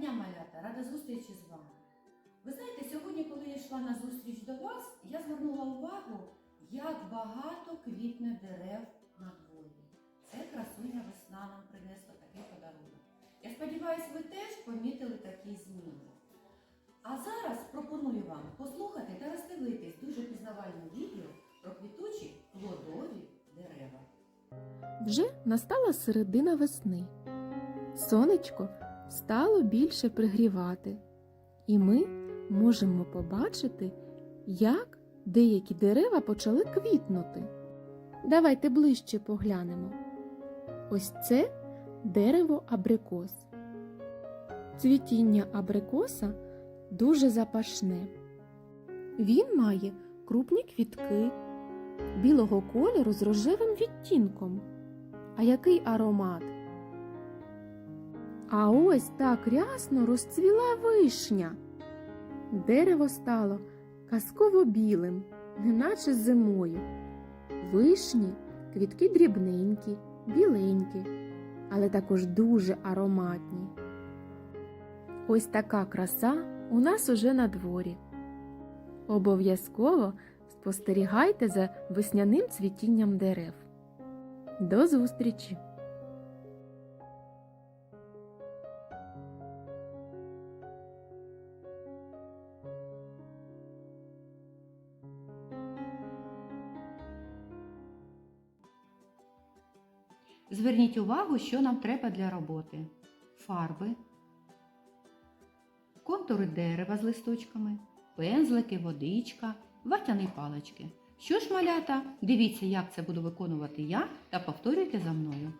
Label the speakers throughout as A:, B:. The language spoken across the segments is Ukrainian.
A: дня, малята! Рада зустрічі з вами. Ви знаєте, сьогодні, коли я йшла на зустріч до вас, я звернула увагу, як багато квітне дерев на дворі. Це красуня весна нам принесла такий подарунок. Я сподіваюся, ви теж помітили такі зміни. А зараз пропоную вам послухати та роздивитись дуже пізнавальне відео про квітучі плодові дерева.
B: Вже настала середина весни. Сонечко стало більше пригрівати, і ми можемо побачити, як деякі дерева почали квітнути. Давайте ближче поглянемо. Ось це дерево абрикос. Цвітіння абрикоса дуже запашне. Він має крупні квітки білого кольору з рожевим відтінком. А який аромат? А ось так рясно розцвіла вишня. Дерево стало казково білим, неначе зимою. Вишні квітки дрібненькі, біленькі, але також дуже ароматні. Ось така краса у нас уже на дворі. Обов'язково спостерігайте за весняним цвітінням дерев. До зустрічі!
A: Зверніть увагу, що нам треба для роботи: фарби, контури дерева з листочками, пензлики, водичка, ватяні палички. Що ж, малята, дивіться, як це буду виконувати я та повторюйте за мною.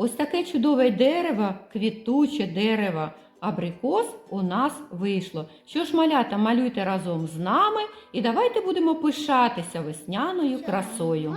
A: Ось таке чудове дерево, квітуче дерево, абрикос у нас вийшло. Що ж, малята, малюйте разом з нами і давайте будемо пишатися весняною красою.